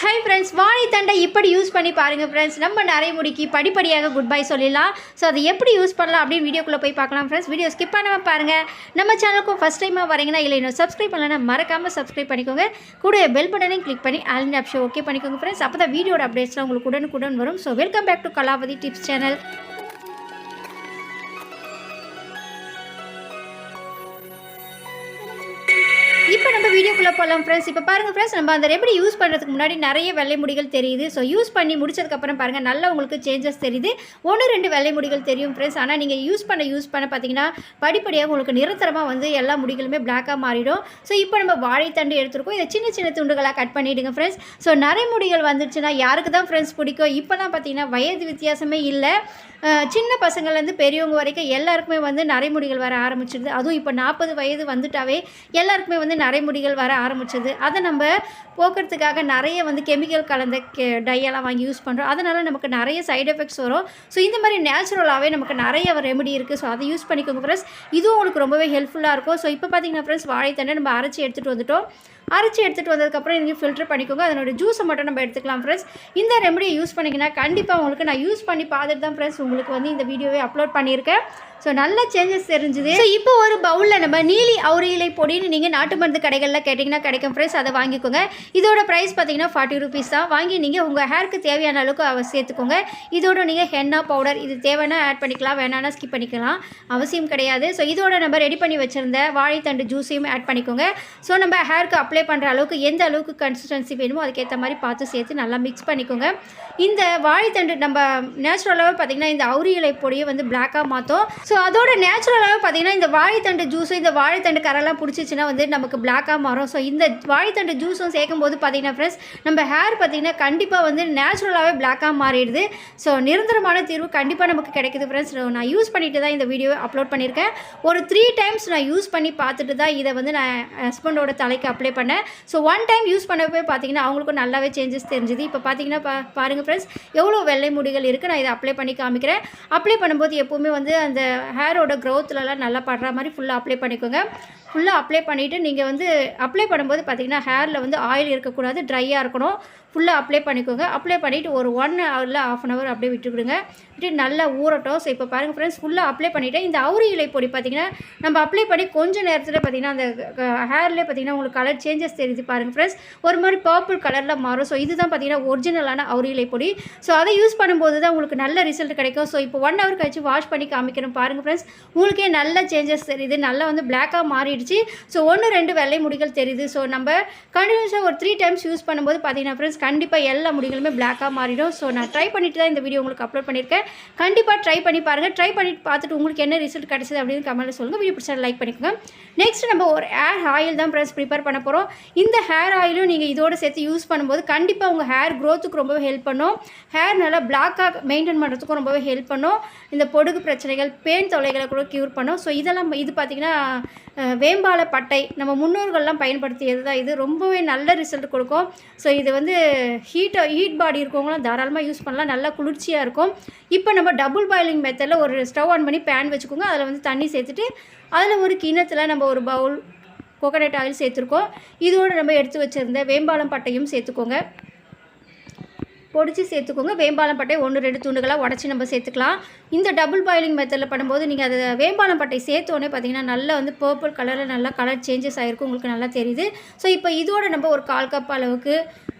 Hi friends வாழைத்தண்டை இப்படி use பண்ணி பாருங்கள் ஃப்ரெண்ட்ஸ் நம்ம நரைமுடிக்கு படிப்படியாக குட் பை சொல்லிடலாம். ஸோ அதை எப்படி யூஸ் பண்ணலாம் அப்படின்னு வீடியோக்குள்ளே போய் பார்க்கலாம் ஃப்ரெண்ட்ஸ் வீடியோ ஸ்கிப் பண்ணாமல் பாருங்கள் நம்ம சேனலுக்கும் ஃபஸ்ட் டைமாக வரீங்கன்னா இல்லை இன்னும் சப்ஸ்கிரைப் பண்ணலன்னா மறக்காமல் சப்ஸ்கிரைப் பண்ணிக்கோங்க. கூட பெல் பட்டனையும் கிளிக் பண்ணி ஆல் ஆப்ஷன் ஓகே பண்ணிக்கோங்க ஃப்ரெண்ட்ஸ் அப்போ தான் வீடியோட அப்டேட்ஸ்லாம் உங்களுக்கு உடனுக்குடன் வரும். So welcome back to Kalavathi tips channel வீடியோக்குள்ளே போகலாம் ஃப்ரெண்ட்ஸ் இப்போ பாருங்கள் ஃப்ரெண்ட்ஸ் நம்ம அந்த ரெமடி யூஸ் பண்ணுறதுக்கு முன்னாடி நிறைய வெள்ளை முடிகள் தெரியுது. ஸோ யூஸ் பண்ணி முடிச்சதுக்கப்புறம் பாருங்கள் நல்லா உங்களுக்கு சேஞ்சஸ் தெரியுது. ஒன்று ரெண்டு வெள்ளை முடிகள் தெரியும் ஃப்ரெண்ட்ஸ் ஆனால் நீங்கள் யூஸ் பண்ண யூஸ் பண்ண பார்த்தீங்கன்னா படிப்படியாக உங்களுக்கு நிரந்தரமாக வந்து எல்லா முடிகளுமே பிளாக்காக மாறிடும். ஸோ இப்போ நம்ம வாழைத்தண்டு எடுத்துருக்கோம். இதை சின்ன சின்ன துண்டுகளாக கட் பண்ணிவிடுங்க ஃப்ரெண்ட்ஸ் ஸோ நிறைய முடிகள் யாருக்கு தான் ஃப்ரெண்ட்ஸ் பிடிக்கும்? இப்போலாம் பார்த்தீங்கன்னா வயது வித்தியாசமே இல்லை. சின்ன பசங்கள்லேருந்து பெரியவங்க வரைக்கும் எல்லாருக்குமே வந்து நரைமுடிகள் வர ஆரம்பிச்சிடுது அதுவும் இப்போ நாற்பது வயது வந்துட்டாவே எல்லாருக்குமே வந்து நரைமுடிகள் வர ஆரம்பிச்சது. அதை நம்ம போக்குறதுக்காக நிறைய வந்து கெமிக்கல் கலந்த கே டையெல்லாம் வாங்கி யூஸ் பண்ணுறோம் அதனால் நமக்கு நிறைய சைடு எஃபெக்ட்ஸ் வரும். ஸோ இந்த மாதிரி நேச்சுரலாகவே நமக்கு நிறைய ரெமெடி இருக்குது ஸோ அதை யூஸ் பண்ணிக்கோங்க ஃப்ரெண்ட்ஸ் இதுவும் உங்களுக்கு ரொம்பவே ஹெல்ப்ஃபுல்லாக இருக்கும். ஸோ இப்போ பார்த்தீங்கன்னா ஃப்ரெண்ட்ஸ் வாழைத்தண்டை நம்ம அரைச்சி எடுத்துகிட்டு வந்துட்டோம். அரைச்சி எடுத்துகிட்டு வந்ததுக்கப்புறம் நீங்கள் ஃபில்டர் பண்ணிக்கோங்க. அதனோட ஜூஸை மட்டும் நம்ம எடுத்துக்கலாம் ஃப்ரெண்ட்ஸ் இந்த ரெமடியை யூஸ் பண்ணிங்கன்னா கண்டிப்பாக உங்களுக்கு நான் யூஸ் பண்ணி பார்த்துட்டு தான் ஃப்ரெண்ட்ஸ் உங்களுக்கு வந்து இந்த வீடியோவை அப்லோட் பண்ணியிருக்கேன். ஸோ நல்ல சேஞ்சஸ் தெரிஞ்சுது. ஸோ இப்போ ஒரு பவுலில் நம்ம நீலி அவுரியிலை பொடின்னு நீங்கள் நாட்டு மருந்து கடைகளில் கேட்டிங்கன்னா கிடைக்கும் ஃப்ரெண்ட்ஸ் அதை வாங்கிக்கோங்க. இதோட ப்ரைஸ் பார்த்தீங்கன்னா ஃபார்ட்டி ருபீஸ் தான். வாங்கி நீங்கள் உங்கள் ஹேருக்கு தேவையான அளவுக்கு அவ சேர்த்துக்கோங்க. இதோட நீங்கள் ஹென்னா பவுடர் இது தேவைன்னா ஆட் பண்ணிக்கலாம் வேணான்னா ஸ்கிப் பண்ணிக்கலாம். அவசியம் கிடையாது. ஸோ இதோட நம்ம ரெடி பண்ணி வச்சுருந்த வாழைத்தண்டு ஜூஸையும் ஆட் பண்ணிக்கோங்க. ஸோ நம்ம ஹேருக்கு அப்ளை பண்ணுற அளவுக்கு எந்த அளவுக்கு கன்சிஸ்டன்சி வேணுமோ அதுக்கேற்ற மாதிரி பார்த்து சேர்த்து நல்லா மிக்ஸ் பண்ணிக்கோங்க. இந்த வாழைத்தண்டு நம்ம நேச்சுரலாகவே பார்த்திங்கன்னா இந்த அவுரி இலை பொடியை வந்து பிளாக்காக மாற்றும் ஸோ அதோட நேச்சுரலாகவே பார்த்திங்கன்னா இந்த வாழைத்தண்டு ஜூஸும் இந்த வாழைத்தண்டு கரெல்லாம் பிடிச்சிச்சின்னா வந்து நமக்கு பிளாக்காக மாறும் ஸோ இந்த வாழைத்தண்டு ஜூஸும் சேர்க்கும் போது பார்த்திங்கன்னா ஃப்ரெண்ட்ஸ் நம்ம ஹேர் பார்த்திங்கன்னா கண்டிப்பாக வந்து நேச்சுரலாகவே பிளாக்காக மாறிடுது. ஸோ நிரந்தரமான தீர்வு கண்டிப்பாக நமக்கு கிடைக்குது ஃப்ரெண்ட்ஸ் நான் யூஸ் பண்ணிட்டு தான் இந்த வீடியோ அப்லோட் பண்ணியிருக்கேன். ஒரு த்ரீ டைம்ஸ் நான் யூஸ் பண்ணி பார்த்துட்டு தான் இதை வந்து நான் ஹஸ்பண்டோட தலைக்கு அப்ளை பண்ணேன். ஸோ ஒன் டைம் யூஸ் பண்ணவே பார்த்தீங்கன்னா அவங்களுக்கும் நல்லாவே சேஞ்சஸ் தெரிஞ்சுது. இப்போ பார்த்தீங்கன்னா பா பாருங்கள் ஃப்ரெண்ட்ஸ் எவ்வளோ வெள்ளை முடிகள் இருக்குது நான் இதை அப்ளை பண்ணி காமிக்கிறேன். அப்ளை பண்ணும்போது எப்போவுமே வந்து அந்த ஹேரோட க்ரோத்துலலாம் நல்லா படுற மாதிரி ஃபுல்லாக அப்ளை பண்ணிக்கோங்க. ஃபுல்லாக அப்ளை பண்ணிவிட்டு நீங்கள் வந்து அப்ளை பண்ணும்போது பார்த்திங்கன்னா ஹேரில் வந்து ஆயில் இருக்கக்கூடாது ட்ரையாக இருக்கணும். ஃபுல்லாக அப்ளை பண்ணிக்கோங்க. அப்ளை பண்ணிவிட்டு ஒரு ஒன் ஹவரில் ஆஃப் அன் ஹவர் அப்படியே விட்டுக்கிடுங்க. விட்டு நல்லா ஊறட்டும். ஸோ இப்போ பாருங்கள் ஃப்ரெண்ட்ஸ் ஃபுல்லாக அப்ளை பண்ணிவிட்டு இந்த அவுரி இலை பொடி பார்த்தீங்கன்னா நம்ம அப்ளை பண்ணி கொஞ்சம் நேரத்தில் பார்த்தீங்கன்னா அந்த ஹேர்லேயே பார்த்தீங்கன்னா உங்களுக்கு கலர் சேஞ்சஸ் தெரியுது பாருங்கள் ஃப்ரெண்ட்ஸ் ஒரு மாதிரி பர்பிள் கலரில் மாறும். ஸோ இதுதான் பார்த்தீங்கன்னா ஒரிஜினலான அவுரி இலை பொடி. ஸோ அதை யூஸ் பண்ணும்போது தான் உங்களுக்கு நல்ல ரிசல்ட் கிடைக்கும். ஸோ இப்போ ஒன் ஹவர் கழிச்சு வாஷ் பண்ணி காமிக்கணும் பாருங்கள் ஃப்ரெண்ட்ஸ் உங்களுக்கே நல்ல சேஞ்சஸ் தெரியுது. நல்லா வந்து பிளாக்காக மாறிடுச்சு. ஸோ ஒன்று ரெண்டு வெள்ளை முடிகள் தெரியுது. ஸோ நம்ம கண்டினியூஸாக ஒரு த்ரீ டைம்ஸ் யூஸ் பண்ணும்போது பார்த்தீங்கன்னா ஃப்ரெண்ட்ஸ் கண்டிப்பாக எல்லா முடிகளுமே பிளாக்காக மாறிடும். ஸோ நான் ட்ரை பண்ணிட்டு தான் இந்த வீடியோ உங்களுக்கு அப்லோட் பண்ணியிருக்கேன் கண்டிப்பாக ட்ரை பண்ணி பாருங்கள் ட்ரை பண்ணிட்டு பார்த்துட்டு உங்களுக்கு என்ன ரிசல்ட் கிடைச்சது அப்படின்னு கமெண்ட்டில் சொல்லுங்கள் வீடியோ பிடிச்சா லைக் பண்ணிக்கோங்க. நெக்ஸ்ட் நம்ம ஒரு ஹேர் ஆயில் தான் ப்ரெஸ் ப்ரிப்பேர் பண்ண போகிறோம் இந்த ஹேர் ஆயிலும் நீங்கள் இதோட சேர்த்து யூஸ் பண்ணும்போது கண்டிப்பாக உங்கள் ஹேர் க்ரோத்துக்கு ரொம்பவே ஹெல்ப் பண்ணும். ஹேர் நல்லா பிளாக்காக மெயின்டைன் பண்ணுறதுக்கும் ரொம்பவே ஹெல்ப் பண்ணும். இந்த பொடுகு பிரச்சனைகள் பேன் தொலைகளை கூட க்யூர் பண்ணும். ஸோ இதெல்லாம் இது பார்த்திங்கன்னா வேம்பால பட்டை நம்ம முன்னோர்கள்லாம் பயன்படுத்தியது தான் இது ரொம்பவே நல்ல ரிசல்ட் கொடுக்கும். ஸோ இது வந்து ஹீட் ஹீட் பாடி இருக்கவங்களாம் தாராளமாக யூஸ் பண்ணலாம். நல்லா குளிர்ச்சியாக இருக்கும். இப்போ நம்ம டபுள் பாயிலிங் மெத்தடில் ஒரு ஸ்டவ் ஆன் பண்ணி பேன் வச்சுக்கோங்க. அதில் வந்து தண்ணி சேர்த்துட்டு அதில் ஒரு கிண்ணத்தில் நம்ம ஒரு பவுல் கோகனட் ஆயில் சேர்த்துருக்கோம். இதோடு நம்ம எடுத்து வச்சுருந்த வேம்பாலம் பட்டையும் சேர்த்துக்கோங்க. பொடிச்சு சேர்த்துக்கோங்க. வேம்பாலம் பட்டை ஒன்று ரெண்டு துண்டுகளாக உடச்சி நம்ம சேர்த்துக்கலாம். இந்த டபுள் பாயிலிங் மெத்தடில் பண்ணும்போது நீங்கள் அதை வேம்பாலம் பட்டை சேர்த்தோடனே பார்த்தீங்கன்னா நல்லா வந்து பர்பிள் கலரில் நல்லா கலர் சேஞ்சஸ் ஆகிருக்கும் உங்களுக்கு நல்லா தெரியுது. ஸோ இப்போ இதோட நம்ம ஒரு கால் கப் அளவுக்கு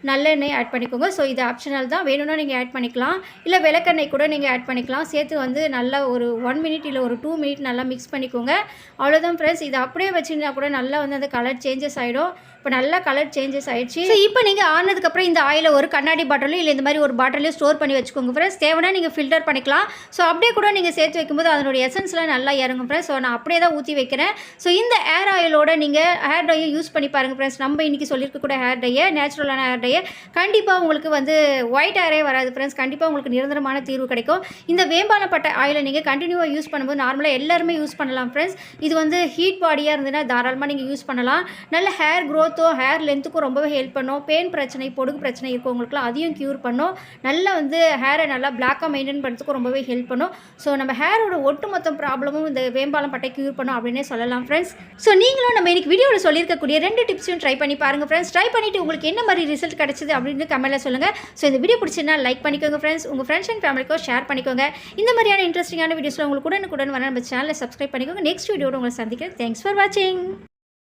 நல்லெண்ணெய் ஆட் பண்ணிக்கோங்க. ஸோ இது ஆப்ஷனல் தான். வேணும்னா நீங்கள் ஆட் பண்ணிக்கலாம். இல்லை விளக்கெண்ணெய் கூட நீங்கள் ஆட் பண்ணிக்கலாம். சேர்த்து வந்து நல்லா ஒரு ஒன் மினிட் இல்லை ஒரு டூ மினிட் நல்லா மிக்ஸ் பண்ணிக்கோங்க. அவ்வளோதான் ஃப்ரெண்ட்ஸ் இது அப்படியே வச்சுருந்தா கூட நல்லா வந்து அந்த கலர் சேஞ்சஸ் ஆகிடும் இப்போ நல்லா கலர் சேஞ்சஸ் ஆயிடுச்சு. ஸோ இப்போ நீங்கள் ஆனதுக்கப்புறம் இந்த ஆயிலை ஒரு கண்ணாடி பாட்டிலும் இல்லை இந்த மாதிரி ஒரு பாட்டிலையும் ஸ்டோர் பண்ணி வச்சுக்கோங்க ஃப்ரெண்ட்ஸ் தேவைன்னா நீங்கள் ஃபில்டர் பண்ணிக்கலாம். ஸோ அப்படியே கூட நீங்கள் சேர்த்து வைக்கும்போது அதனுடைய எசன்ஸ்லாம் நல்லா இறங்கும் ஃப்ரெண்ட்ஸ் ஸோ நான் அப்படியே தான் ஊற்றி வைக்கிறேன். ஸோ இந்த ஹேர் ஆயிலோட நீங்கள் ஹேர் டையை யூஸ் பண்ணி பாருங்கள் ஃப்ரெண்ட்ஸ் நம்ம இன்றைக்கி சொல்லியிருக்கக்கூட ஹேர் டையை நேச்சுரலான ஹேர் டையை கண்டிப்பாக உங்களுக்கு வந்து ஒயிட் ஹேரே வராது ஃப்ரெண்ட்ஸ் கண்டிப்பாக உங்களுக்கு நிரந்தரமான தீர்வு கிடைக்கும். இந்த வேம்பாலப்பட்ட ஆயிலை நீங்கள் கண்டினியூவாக யூஸ் பண்ணும்போது நார்மலாக எல்லாருமே யூஸ் பண்ணலாம் ஃப்ரெண்ட்ஸ் இது வந்து ஹீட் பாடியாக இருந்ததுன்னா தாராளமாக நீங்கள் யூஸ் பண்ணலாம். நல்ல ஹேர் க்ரோத் க்ரோத்தோ ஹேர் லென்த்துக்கும் ரொம்பவே ஹெல்ப் பண்ணும். பேன் பிரச்சனை பொடுகு பிரச்சனை இருக்கவங்களுக்குலாம் அதையும் க்யூர் பண்ணும். நல்லா வந்து ஹேரை நல்லா பிளாக்காக மெயின்டைன் பண்ணுறதுக்கும் ரொம்பவே ஹெல்ப் பண்ணும். ஸோ நம்ம ஹேரோட ஒட்டுமொத்த ப்ராப்ளமும் இந்த வேம்பாலம் பட்டை க்யூர் பண்ணும் அப்படின்னே சொல்லலாம் ஃப்ரெண்ட்ஸ் ஸோ நீங்களும் நம்ம இன்னைக்கு வீடியோவில் சொல்லியிருக்கக்கூடிய ரெண்டு டிப்ஸையும் ட்ரை பண்ணி பாருங்கள் ஃப்ரெண்ட்ஸ் ட்ரை பண்ணிவிட்டு உங்களுக்கு என்ன மாதிரி ரிசல்ட் கிடச்சிது அப்படின்னு கமெண்ட்டில் சொல்லுங்கள் ஸோ இந்த வீடியோ பிடிச்சிருந்தா லைக் பண்ணிக்கோங்க ஃப்ரெண்ட்ஸ் உங்கள் ஃப்ரெண்ட்ஸ் அண்ட் ஃபேமிலிக்கும் ஷேர் பண்ணிக்கோங்க. இந்த மாதிரியான இன்ட்ரெஸ்டிங்கான வீடியோஸில் உங்களுக்கு உடனுக்குடன் வர நம்ம சேனலை சப்ஸ்கிரைப் பண்ணிக்கோங்க. நெக்ஸ்ட் வீடியோட உங்களை சந்திக்கிறேன். தேங்க்ஸ் ஃபார் வாட்சிங்